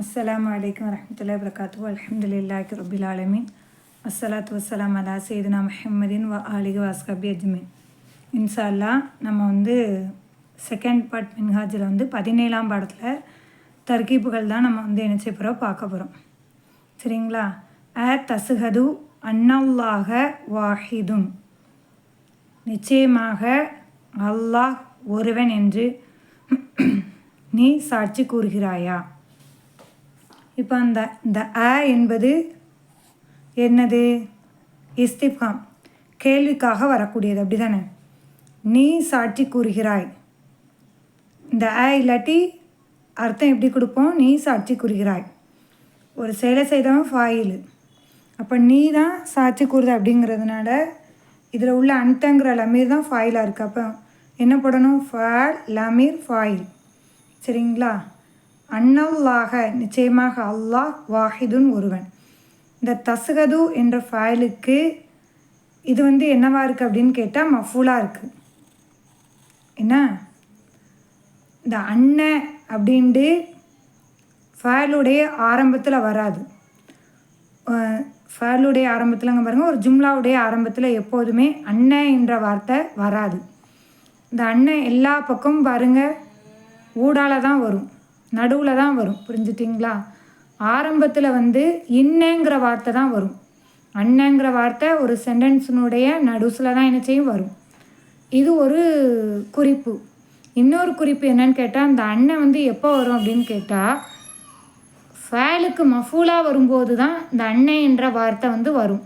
அஸ்லாம் வலைக்கம் வரமத்துல வரகாத்து அல்ஹம்துலில்லாஹி ரபில் ஆலமீன் அஸ்ஸலாத்து வசலாம் அலா சைதுனா முஹம்மதின் வ ஆலிக வாஸ்கபி அஜ்மீன் இன்ஷா அல்லாஹ் நம்ம வந்து செகண்ட் பார்ட் மின்ஹாஜில் வந்து பதினேழாம் பாடத்தில் தர்கீப்புகள் தான் நம்ம வந்து என்ன போகிறோம் பார்க்க போகிறோம் சரிங்களா? அ தசுகது அன்னல்லாக வாஹிதும். நிச்சயமாக அல்லாஹ் ஒருவன் என்று நீ சாட்சி கூறுகிறாயா? இப்போ அந்த இந்த அ என்பது என்னது? இஸ்திஃபாம். கேள்விக்காக வரக்கூடியது அப்படி தானே நீ சாட்சி கூறுகிறாய். இந்த அ இல்லாட்டி அர்த்தம் எப்படி கொடுப்போம்? நீ சாட்சி கூறுகிறாய். ஒரு செயலை செய்தவன் ஃபாயில். அப்போ நீ தான் சாட்சி கூறுது அப்படிங்கிறதுனால இதில் உள்ள அன்தங்கிற லமீர் தான் ஃபாயிலாக இருக்குது அப்போ என்ன போடணும்? ஃபால் லமீர் ஃபாயில். சரிங்களா? அன்னல்லாக நிச்சயமாக அல்லாஹ் வாஹிதுன் ஒருவன். இந்த தசுகது என்ற ஃபைலுக்கு இது வந்து என்னவா இருக்குது அப்படின்னு கேட்டால் மஃபூலாக இருக்குது என்ன? இந்த அண்ணன் அப்படின்ட்டு ஃபேலுடைய ஆரம்பத்தில் வராது. ஃபேலுடைய ஆரம்பத்தில்ங்க பாருங்கள் ஒரு ஜும்லாவுடைய ஆரம்பத்தில் எப்போதுமே அண்ணன் என்ற வார்த்தை வராது. இந்த அண்ணன் எல்லா பக்கமும் பாருங்கள் ஊடால தான் வரும். நடுவில் தான் வரும். புரிஞ்சுட்டிங்களா? ஆரம்பத்தில் வந்து இன்னங்கிற வார்த்தை தான் வரும். அண்ணங்கிற வார்த்தை ஒரு சென்டென்ஸினுடைய நடுசில் தான் என்ன செய்யும் வரும். இது ஒரு குறிப்பு. இன்னொரு குறிப்பு என்னன்னு கேட்டால் அந்த அண்ணன் வந்து எப்போ வரும் அப்படின்னு கேட்டால் ஃபேலுக்கு மஃபூலாக வரும்போது தான் இந்த அண்ணன் என்ற வார்த்தை வந்து வரும்.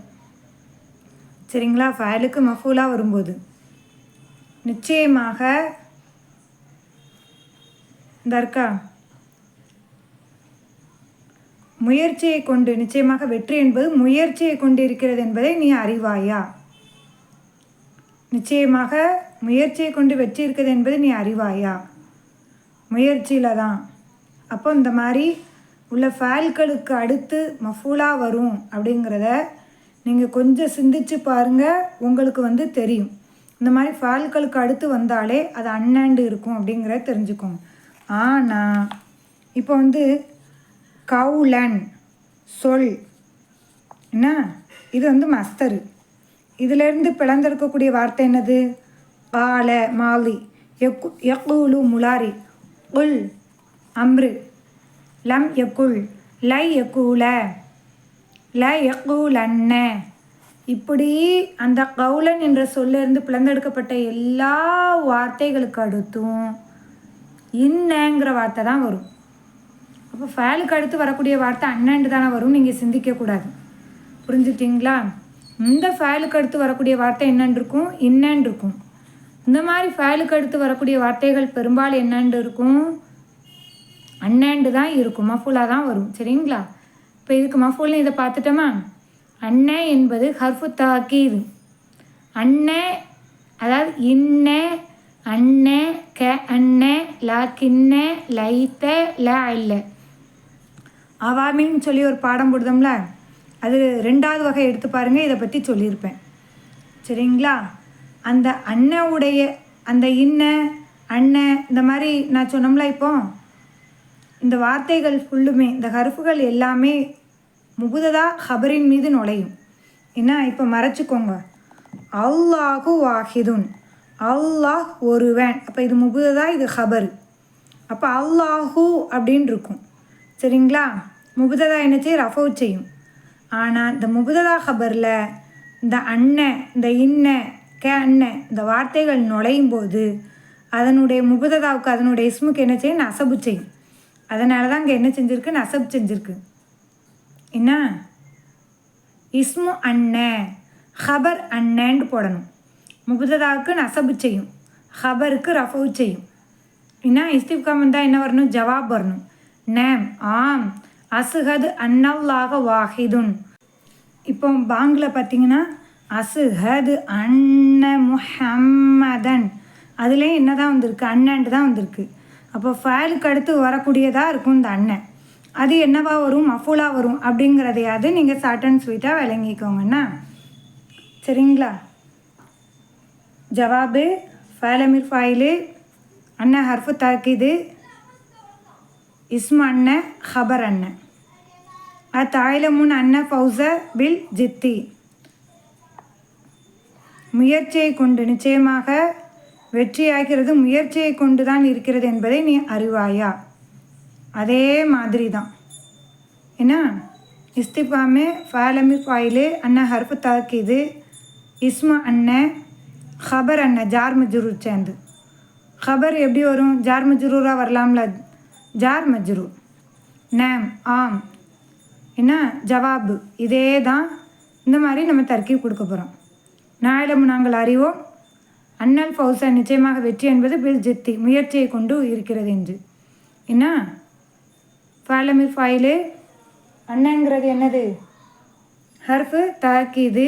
சரிங்களா? ஃபேலுக்கு மஃபூலாக வரும்போது. நிச்சயமாக தர்கா இருக்கா? முயற்சியை கொண்டு நிச்சயமாக வெற்றி என்பது முயற்சியை கொண்டு இருக்கிறது என்பதை நீ அறிவாயா? நிச்சயமாக முயற்சியை கொண்டு வெற்றி இருக்கிறது என்பது நீ அறிவாயா? முயற்சியில் தான். அப்போ இந்த மாதிரி உள்ள ஃபேல்களுக்கு அடுத்து மஃபூலாக வரும் அப்படிங்கிறத நீங்கள் கொஞ்சம் சிந்திச்சு பாருங்கள் உங்களுக்கு வந்து தெரியும். இந்த மாதிரி ஃபால்களுக்கு அடுத்து வந்தாலே அது அண்ணாண்டு இருக்கும் அப்படிங்கிறத தெரிஞ்சுக்கோங்க. ஆனால் இப்போ வந்து கவுலன். சொல். என்ன? இது வந்து மஸ்தரு இதிலிருந்து பிளந்தெடுக்கக்கூடிய வார்த்தை என்னது? பால மாலி. எக்கு எக்குலு முலாரி. உல் அம்ரு. லம் எக்குள் லை எக்கூல. ல எக்கூலன்ன. இப்படி அந்த கவுலன் என்ற சொல்லிருந்து பிளந்தெடுக்கப்பட்ட எல்லா வார்த்தைகளுக்கு அடுத்தும் இன்னங்கிற வார்த்தை தான் வரும். அப்போ ஃபேலுக்கு அடுத்து வரக்கூடிய வார்த்தை அண்ணன்ட்டு தானே வரும் நீங்கள் சிந்திக்கக்கூடாது புரிஞ்சுட்டிங்களா இந்த ஃபேலுக்கு அடுத்து வரக்கூடிய வார்த்தை என்னன்னு இருக்கும்? இன்னன்னு இருக்கும். இந்த மாதிரி ஃபேலுக்கு அடுத்து வரக்கூடிய வார்த்தைகள் பெரும்பாலும் என்னன்னு இருக்கும்? அண்ணாண்டு தான் இருக்கும். மஃபூலாக தான் வரும். சரிங்களா? இப்போ இதுக்கு மஃபூல்னு இதை பார்த்துட்டோமா? அண்ணன் என்பது ஹர்ஃபு தாக்கீது. அண்ணே அதாவது இன்ன அண்ணே க அண்ணே ல கிண்ணே லைத்த ல இல்லை அவாமின்னு சொல்லி ஒரு பாடம் போடுதோம்ல அது ரெண்டாவது வகை எடுத்து பாருங்கள் இதை பற்றி சொல்லியிருப்பேன். சரிங்களா? அந்த அண்ணனுடைய அந்த இன்ன அண்ணன் இந்த மாதிரி நான் சொன்னோம்ல இப்போ இந்த வார்த்தைகள் ஃபுல்லுமே இந்த கருப்புகள் எல்லாமே முகுததா ஹபரின் மீது நுழையும். என்ன? இப்போ மறைச்சிக்கோங்க. அல்லாஹு வாஹிதுன். அல்லாஹ் ஒருவன். அப்போ இது முகுததா இது ஹபர் அப்போ அல்லாஹூ அப்படின்னு இருக்கும். சரிங்களா? முகுததா என்ன செய்யும் ரஃபவு செய்யும். ஆனால் இந்த முகுததா ஹபரில் இந்த அண்ணன் இந்த இன்ன கே அண்ணன் இந்த வார்த்தைகள் நுழையும் போது அதனுடைய முகுததாவுக்கு அதனுடைய இஸ்முக்கு என்ன செய்யும்? நசபு செய்யும். அதனால தான் இங்கே என்ன செஞ்சுருக்கு? நசபு செஞ்சுருக்கு. என்ன? இஸ்மு அண்ணன் ஹபர் அண்ணேன்னு போடணும். முபுததாவுக்கு நசபு செய்யும். ஹபருக்கு ரஃபவு செய்யும். என்ன? இஸ்திஃப்காம் வந்தால் என்ன வரணும்? ஜவாப் வரணும். நேம் ஆம். அசுஹது அன்னல்லாக வாஹிதுன். இப்போ பாங்கில் பார்த்தீங்கன்னா அசுஹது அன்ன முஹம்மதன். அதுலேயும் என்ன தான் வந்திருக்கு? அண்ணன்ட்டு தான் வந்திருக்கு. அப்போ ஃபேலுக்கு அடுத்து வரக்கூடியதாக இருக்கும் இந்த அண்ணன் அது என்னவா வரும்? மஃபூலாக வரும்? அப்படிங்கிறதையாவது நீங்கள் ஷார்ட் அண்ட் ஸ்வீட்டாக விளங்கிக்கோங்கண்ணா சரிங்களா? ஜவாபு ஃபேலமிர் ஃபாயிலு அண்ணன் ஹர்ஃபு தாக்கிது இஸ்ம அண்ணன் ஹபர் அண்ணன் அத்தாயிலமுன் அன்ன ஃபௌச பில் ஜித்தி. முயற்சியை கொண்டு நிச்சயமாக வெற்றியாகிறது முயற்சியை கொண்டு தான் இருக்கிறது என்பதை நீ அறிவாயா? அதே மாதிரி தான் என்ன இஸ்திஃபாமே ஃபாலமிர் ஃபாயிலு அண்ணன் ஹர்ஃபு தாக்கிது. இஸ்ம அண்ணன் ஹபர் அண்ணன் ஜார் மஜ்ரூர் சேர்ந்து ஹபர் எப்படி வரும்? ஜார் மஜ்ரூராக வரலாம்ல? ஜார் மஜ்ரூர் நேம் ஆம். என்ன? ஜவாபு. இதே தான் இந்த மாதிரி நம்ம தர்க்கீப் கொடுக்க போகிறோம் நாயிலும் நாங்கள் அறிவோம் அண்ணல் ஃபவுசா நிச்சயமாக வெற்றி என்பது பில் ஜித்தி முயற்சியை கொண்டு இருக்கிறது என்று. என்ன? ஃபாலமிர் ஃபாயிலு? அண்ணங்கிறது என்னது? ஹர்ஃபு தாக்கீது.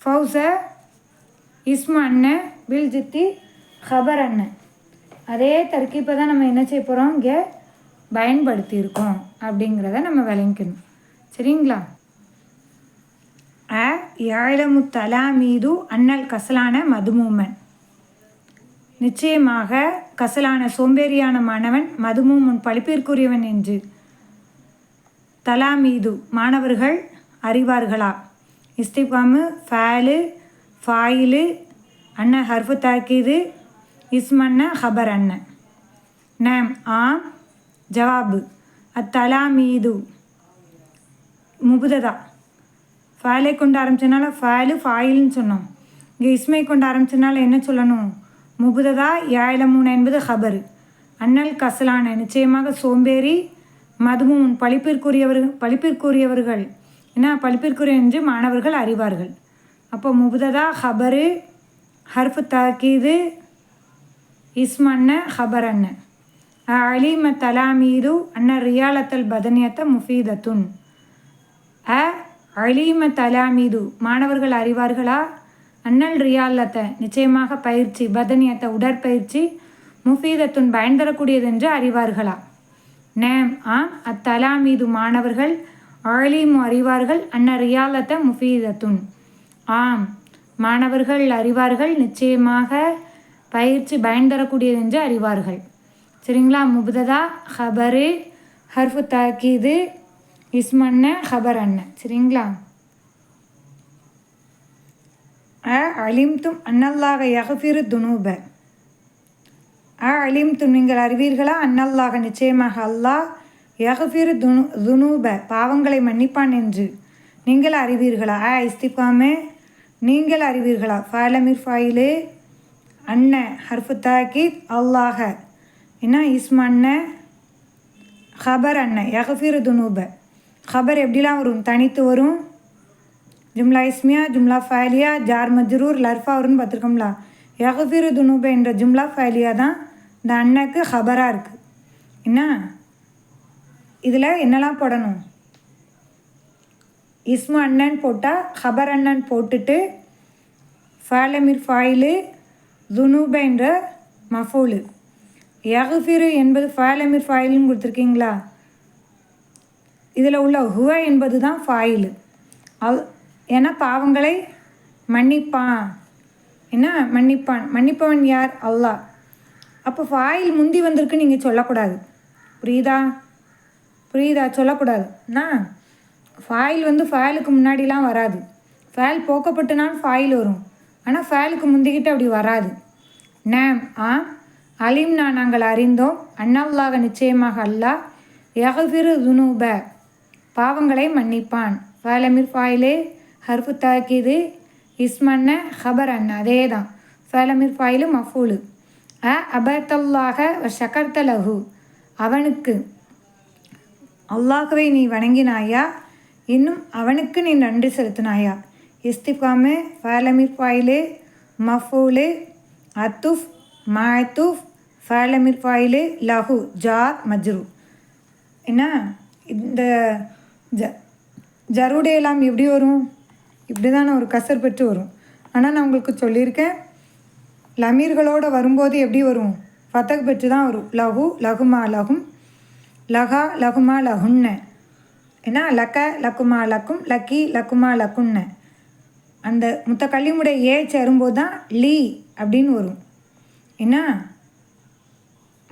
ஃபவுச இஸ்ம அண்ணன் பில் ஜித்தி ஹபர் அண்ணன். அதே தர்க்கீப்பை தான் நம்ம என்ன செய்ய போகிறோம் இங்கே பயன்படுத்தியிருக்கோம் அப்படிங்கிறத நம்ம விளங்கிக்கணும். சரிங்களா? அ ஏழமு தலா மீது அண்ணல் கசலான மதுமூமன். நிச்சயமாக கசலான சோம்பேறியான மாணவன் மதுமூமன் பழிப்பிற்குரியவன் என்று தலாமீது மாணவர்கள் அறிவார்களா? இஸ்திஃபாமு ஃபேலு ஃபாயிலு அண்ணன் ஹர்ஃபு தாக்கீது இஸ்மன்ன ஹபர் அண்ணன் நேம் ஆம் ஜவாபு அத்தலாமீது முபுததா ஃபேலை கொண்டு ஆரம்பிச்சனால ஃபேலு ஃபாயில்னு சொன்னோம் இங்கே இஸ்மை கொண்டு ஆரம்பிச்சனால என்ன சொல்லணும் முபுததா மூணு என்பது ஹபரு அண்ணல் கசலான நிச்சயமாக சோம்பேறி மதுமுன் பழிப்பிற்குரியவர்கள் பழிப்பிற்குரியவர்கள் ஏன்னா பழிப்பிற்குரிய என்று மாணவர்கள் அறிவார்கள் அப்போ முபுததா ஹபரு ஹர்ஃபு தாக்கீது இஸ்மன்ன ஹபர் அண்ணன் அலீம தலாமீது அன்ன ரியாலத்தல் பதனியத்த முஃபீதத்துன். அ அலீம தலாமீது மாணவர்கள் அறிவார்களா? அன்னல் ரியாலத்தை நிச்சயமாக பயிற்சி பதனியத்தை உடற்பயிற்சி முஃபீதத்துன் பயன் தரக்கூடியது என்று அறிவார்களா? நேம் ஆம் அத்தலாமீது மாணவர்கள் அழிமு அறிவார்கள் அன்ன ரியாலத்தை முஃபீதத்துன். ஆம் மாணவர்கள் அறிவார்கள் நிச்சயமாக பயிற்சி பயன் தரக்கூடியது என்று அறிவார்கள். சரிங்களா? முபுததா ஹபரு ஹர்ஃபு தாக்கீது இஸ்மன்ன ஹபர் அண்ணன் சரிங்களா? அ அலிம்தும் அன்னல்லாக யகஃபிரு துனூப. அ அலிம்தும் நீங்கள் அறிவீர்களா? அன்னல்லாக நிச்சயமாக அல்லாஹ் யகஃபிரு துனு துனூப பாவங்களை மன்னிப்பான் என்று. நீங்கள் அறிவீர்களா? அ இஸ்திஃபாமே நீங்கள் அறிவீர்களா? ஃபாலமிர் ஃபாயிலே அன்ன ஹர்ஃபு தாக்கித் அல்லாஹ. என்ன இஸ்மன்ன ஹபர் அண்ணன் யகஃபிரு துனூப. ஹபர் எப்படிலாம் வரும்? தனித்து வரும். ஜும்லா இஸ்மியா ஜும்லா ஃபைலியா ஜார் மஜ்ரூர் லர்ஃபா வரும்னு பார்த்துருக்கோம்ல. யகஃபிரு துனூப என்ற ஜும்லா ஃபைலியா தான் இந்த அண்ணக்கு ஹபராக இருக்குது என்ன? இதில் என்னெல்லாம் போடணும்? இஸ்மு அண்ணன் போட்டால் ஹபர் அண்ணன் போட்டுட்டு ஃபாலமிர் ஃபாயிலு துனூப என்ற மஃபூலு. யகுஃபிரு என்பது ஃபாலமிர் ஃபாயிலுன்னு கொடுத்துருக்கீங்களா? இதில் உள்ள ஹுவ என்பது தான் ஃபாயிலு அவ் ஏன்னா பாவங்களை மன்னிப்பான். என்ன? மன்னிப்பான். மன்னிப்பவன் யார்? அல்லாஹ். அப்போ ஃபாயில் முந்தி வந்திருக்கு நீங்கள் சொல்லக்கூடாது. புரியுதா? புரியுதா? சொல்லக்கூடாது. என்ன? ஃபாயில் வந்து ஃபாயிலுக்கு முன்னாடிலாம் வராது. ஃபயல் போக்கப்பட்டுனால் ஃபாயில் வரும். ஆனால் ஃபயலுக்கு முந்திக்கிட்டு அப்படி வராது. நேம் ஆ அலிம்னா நாங்கள் அறிந்தோம். அண்ணல்லாக நிச்சயமாக அல்லாஹ் யஹிரு துனூப. பாவங்களை மன்னிப்பான். ஃபலமிர் ஃபாயிலே ஹர்ஃபு தாக்கிது இஸ்மன்ன ஹபர் அண்ண அதே தான் ஃபலமிர் ஃபாயிலு மஃபூலு. அ அபத்தல்லாக ஷகர்த்த அவனுக்கு அல்லாஹுவை நீ வணங்கினாயா? இன்னும் அவனுக்கு நீ நன்றி செலுத்தினாயா? இஸ்திஃபாமு ஃபலமிர் ஃபாயிலு மஃபூலு அத்துஃப் மாத்துஃப் ஃபேலமிர் ஃபாயிலு லஹு ஜார் மஜ்ரு என்ன இந்த ஜ ஜருடையெல்லாம் எப்படி வரும் இப்படி தான் ஒரு கசர் பெற்று வரும் ஆனால் நான் உங்களுக்கு சொல்லியிருக்கேன் லமீர்களோடு வரும்போது எப்படி வரும் ஃபத்தக் பெற்று தான் வரும் லஹு லகுமா லகும் லகா லகுமா லகுன்ன ஏன்னா லக்க லக்குமா லக்கும் லக்கி லக்குமா லக்குன்ன அந்த முத்த கள்ளிமுடைய ஏ சேரும்போது தான் லீ அப்படின்னு வரும் என்ன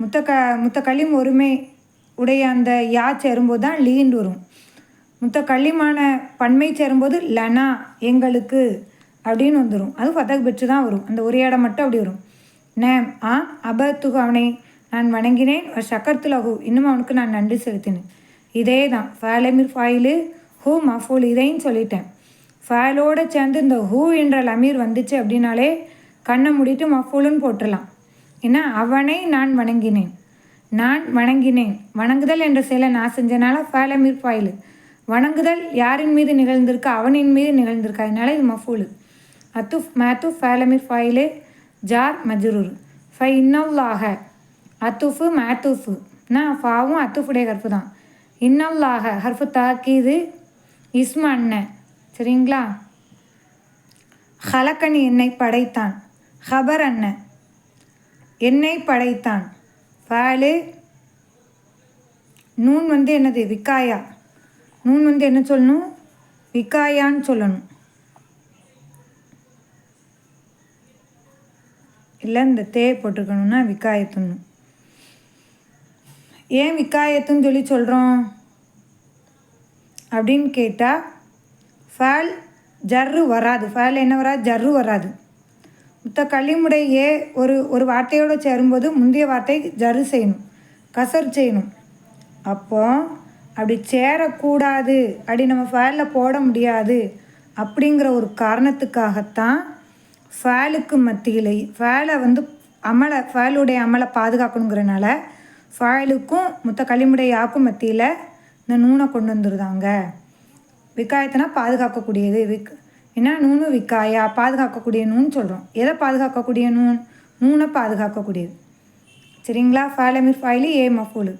முத்த க முத்த ஒருமை உடைய அந்த யா சேரும்போது தான் லீண்டு வரும். முத்த களிமான பன்மை சேரும்போது லனா எங்களுக்கு அப்படின்னு வந்துடும் அது ஃபதக் பெற்று தான் வரும். அந்த உரையாடம் மட்டும் அப்படி வரும். நேம் ஆ அபத்துகு அவனை நான் வணங்கினேன். சக்கர்த்துலகு இன்னும் அவனுக்கு நான் நன்றி செலுத்தினேன். இதே தான். ஃபேலமிர் ஃபாயிலு ஹூ மஃபூல் இதைன்னு சொல்லிட்டேன். ஃபேலோடு சேர்ந்து இந்த ஹூ என்ற லமீர் வந்துச்சு அப்படின்னாலே கண்ணை மூடிட்டு மஃபூலுன்னு போட்டுடலாம். ஏன்னா அவனை நான் வணங்கினேன். நான் வணங்கினேன். வணங்குதல் என்ற செயலை நான் செஞ்சனால ஃபேலமிர் ஃபாயிலு வணங்குதல் யாரின் மீது நிகழ்ந்திருக்கு அவனின் மீது நிகழ்ந்திருக்கு. அதனால இது மஃபூலு. அத்துஃப் மேத்துஃப் ஃபேலமிர் ஃபாயிலே ஜார் மஜ்ரூர். ஃபை இன்னல்லாக அத்துஃபு மேத்துஃபு. நான் ஃபாவும் அத்துஃபுடைய கற்பு தான் இன்னல்லாக ஹர்ஃபு தாக்கீது இஸ்ம அண்ணன் சரிங்களா? ஹலக்கனி என்னை படைத்தான். ஹபர் அண்ணன் என்னை படைத்தான். ஃபேலு நூன் வந்து என்னது? விக்காயா. நூன் வந்து என்ன சொல்லணும்? விக்காயான்னு சொல்லணும். இல்லை இந்த தே போட்டிருக்கணும்னா விக்காயத்துன்னு. ஏன் விக்காயத்துன்னு சொல்லி சொல்கிறோம் அப்படின்னு கேட்டால் ஃபேல் ஜர்ரு வராது. ஃபேல் என்ன வராது? ஜர்ரு வராது. முத்த களிமுடைய ஏ ஒரு ஒரு வார்த்தையோடு சேரும்போது முந்தைய வார்த்தை ஜரு செய்யணும் கசர் செய்யணும். அப்போ அப்படி சேரக்கூடாது அப்படி நம்ம ஃபேலில் போட முடியாது அப்படிங்கிற ஒரு காரணத்துக்காகத்தான் ஃபேலுக்கு மத்தியில் ஃபேலை வந்து அமலை ஃபேலுடைய அமலை பாதுகாக்கணுங்கிறனால ஃபேலுக்கும் மொத்த களிமுடைய யாக்கும் மத்தியில் இந்த நூனை கொண்டு வந்துருந்தாங்க விக்காயத்தினா பாதுகாக்கக்கூடியது விக் என்ன நூனு விக்காயா? பாதுகாக்கக்கூடிய நூன் சொல்கிறோம் எதை பாதுகாக்கக்கூடிய நூன்? நூனை பாதுகாக்கக்கூடியது. சரிங்களா? ஃபாலமிர் ஃபைலி ஏ மஃபூலு.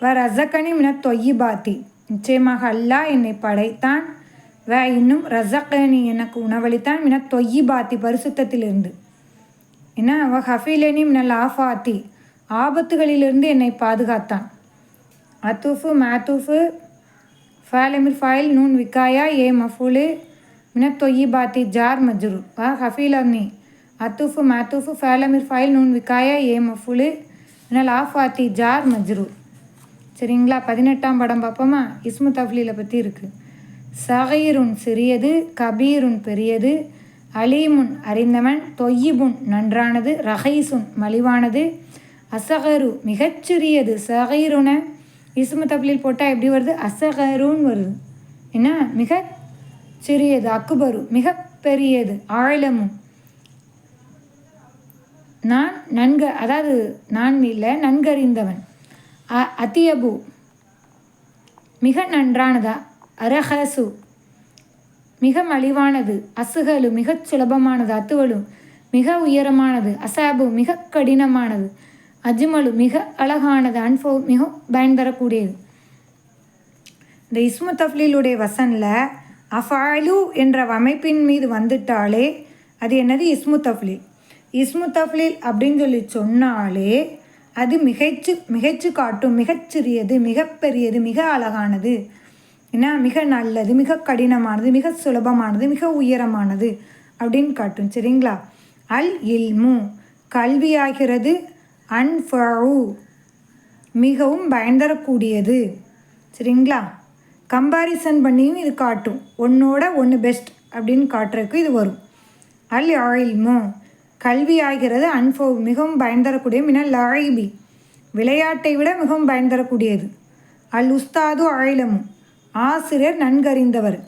வ ரசக்கனி மின தொய்யி பாத்தி நிச்சயமாக அல்லாஹ் என்னை படைத்தான். வே இன்னும் ரசக்கனி எனக்கு உணவளித்தான் மின தொய்யி பாத்தி பரிசுத்தத்திலிருந்து. என்ன? அவ ஹஃபீலனி மினல் ஆஃபாத்தி. ஆபத்துகளிலிருந்து என்னை பாதுகாத்தான். அத்தூஃபு மேத்தூஃபு. ஃபேலமிர் ஃபைல் நூன் விக்காயா? ஏ மஃபூலு. மின தொய்யி பாத்தி ஜார் மஜ்ரு வ ஹஃபீலனி அத்தூஃபு மேத்தூஃபு ஃபேலமிர் ஃபைல் நூன் விக்காயா ஏ மஃபுலு மினல் ஆஃபாத்தி ஜார் மஜ்ரு சரிங்களா பதினெட்டாம் படம் பார்ப்போமா இஸ்மு தஃப்லீலை பற்றி இருக்குது சகைருன் சிறியது கபீருன் பெரியது அலீமுன் அறிந்தவன் தொய்யிபுன் நன்றானது ரஹைசுன் மலிவானது அசகரு மிகச்சிறியது சகைருன இசுமு தப்லீல் போட்டால் எப்படி வருது அசகருன்னு வருது என்ன மிக சிறியது. அக்குபரு மிக பெரியது. ஆழமும். நான் நன்க அதாவது நான் இல்லை நன்கறிந்தவன். அ அத்தியபு. மிக நன்றானதா? அரஹசு. மிக மலிவானது. அசுகலு மிகச் சுலபமானது. அத்துவலு மிக உயரமானது. அசாபு மிக கடினமானது. அஜ்மலு மிக அழகானது. அன்போ மிக பயன் தரக்கூடியது. இந்த இஸ்மு தஃப்லீலுடைய வசனில் அஃபாலு என்ற அமைப்பின் மீது வந்துட்டாலே அது என்னது? இஸ்மு தஃப்லீல். இஸ்மு அப்படின்னு சொல்லி சொன்னாலே அது மிகைச்சு மிகைச்சு காட்டும் மிகச்சிறியது மிகப்பெரியது மிக அழகானது. என்ன? மிக நல்லது மிக கடினமானது மிக சுலபமானது மிக உயரமானது அப்படின்னு காட்டும். சரிங்களா? அல் இல்மு. கல்வியாகிறது அன்ஃபு. மிகவும் பயன்தரக்கூடியது சரிங்களா? கம்பாரிசன் பண்ணியும் இது காட்டும். ஒன்றோட ஒன்று பெஸ்ட் அப்படின்னு காட்டுறதுக்கு இது வரும். அல் ஆயில்மோ கல்வி ஆகிறது அன்ஃபோ மிகவும் பயன் தரக்கூடிய மின லாயிபி. விளையாட்டை விட மிகவும் பயன் தரக்கூடியது அல் உஸ்தாது ஆயிலமும் ஆசிரியர் நன்கறிந்தவர்.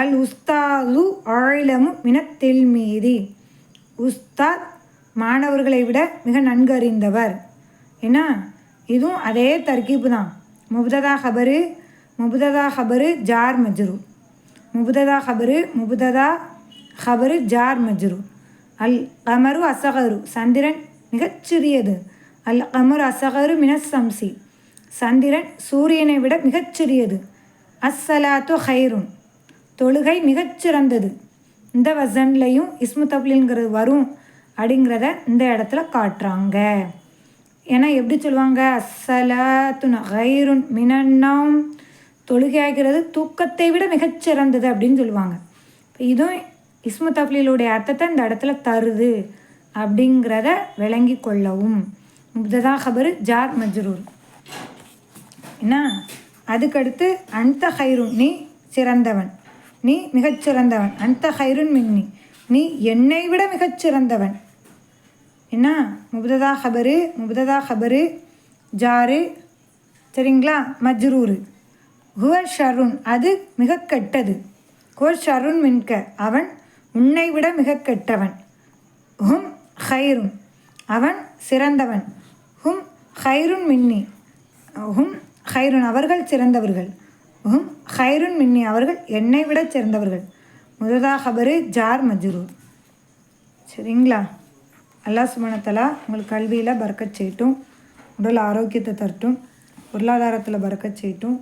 அல் உஸ்தாது ஆயிலமு மின தெல்மீதி. உஸ்தாத் மாணவர்களை விட மிக நன்கறிந்தவர். என்ன இதுவும் அதே தர்கீப்பு தான். முப்ததா ஹபரு முபுததா ஹபரு ஜார் மஜ்ரு. முபததா ஹபரு முபுததா ஹபரு ஜார் மஜ்ரு. அல் கமரு அசகரு சந்திரன் மிகச்சிறியது அல் கமரு அசகரு மினசம்சி சந்திரன் சூரியனை விட மிகச்சிறியது அஸ்ஸலாத்து ஹைருன். தொழுகை மிகச்சிறந்தது இந்த வசன்லையும் இஸ்மு தப்லிங்கிறது வரும் அப்படிங்கிறத இந்த இடத்துல காட்டுறாங்க. ஏன்னா எப்படி சொல்லுவாங்க? அஸ்ஸலாத்துன் ஹைருன் மினன்னாம் தொழுகையாகிறது தூக்கத்தை விட மிகச்சிறந்தது அப்படின்னு சொல்லுவாங்க. இப்போ இதுவும் இஸ்மு தஃப்லீலுடைய அர்த்தத்தை இந்த இடத்துல தருது அப்படிங்கிறத விளங்கி கொள்ளவும். முப்ததா ஹபரு ஜார் மஜ்ரூர். என்ன? அதுக்கடுத்து அந்த ஹைருன் நீ சிறந்தவன். நீ மிகச்சிறந்தவன் அந்த ஹைருன் மின்னி. நீ என்னை விட மிகச்சிறந்தவன் என்ன? முப்ததா ஹபரு முப்ததா ஹபரு ஜாரு. சரிங்களா? மஜ்ரூரு. ஹுவர் ஷருன் அது மிக கெட்டது. ஹுவ ஷருன் மின்க அவன் உன்னை விட மிக கெட்டவன். ஹும் ஹைருன் அவன் சிறந்தவன். ஹும் ஹைருன் மின்னி ஹும் ஹைருன் அவர்கள் சிறந்தவர்கள். ஹும் ஹைருன் மின்னி அவர்கள் என்னை விட சிறந்தவர்கள். முததா ஹபரு ஜார் மஜ்ரூர் சரிங்களா? அல்லாஹ் சுமணத்தலா உங்களுக்கு கல்வியில் பறக்கச் செய்யட்டும் உடல் ஆரோக்கியத்தை தரட்டும் பொருளாதாரத்தில் பறக்கச் செய்யட்டும்.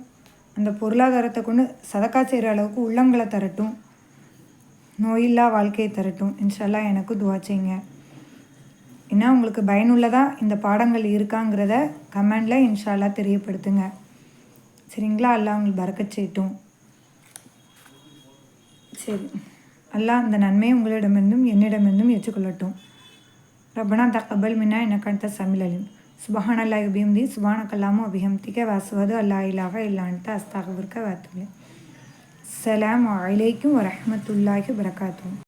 அந்த பொருளாதாரத்தை கொண்டு சதக்கா செய்கிற அளவுக்கு உள்ளங்களை தரட்டும். நோயில்லா வாழ்க்கையை தரட்டும். இன்ஷல்லாம் எனக்கு துவா செய்யுங்க. ஏன்னா உங்களுக்கு பயனுள்ளதாக இந்த பாடங்கள் இருக்காங்கிறத கமெண்டில் இன்ஷால்லா தெரியப்படுத்துங்க. சரிங்களா? அல்லா உங்களுக்கு பறக்க செய்யட்டும். சரி. அல்லா அந்த நன்மையை உங்களிடமிருந்தும் என்னிடமிருந்தும் ஏற்றுக்கொள்ளட்டும். ரப்பனா தகபல் மின்னா எனக்கு அடுத்த சமிழலின் சுபஹான் அல்லா அபிஹம்தி சுபானக் அல்லாமு அபிஹம்திக்க வாசுவது அல்லா இலாக இல்லான்ட்டு அஸ்தாகவிற்க வாத்துலே அஸ்ஸலாமு அலைக்கும் வரமத்துல்லாஹி வரகாத்தும்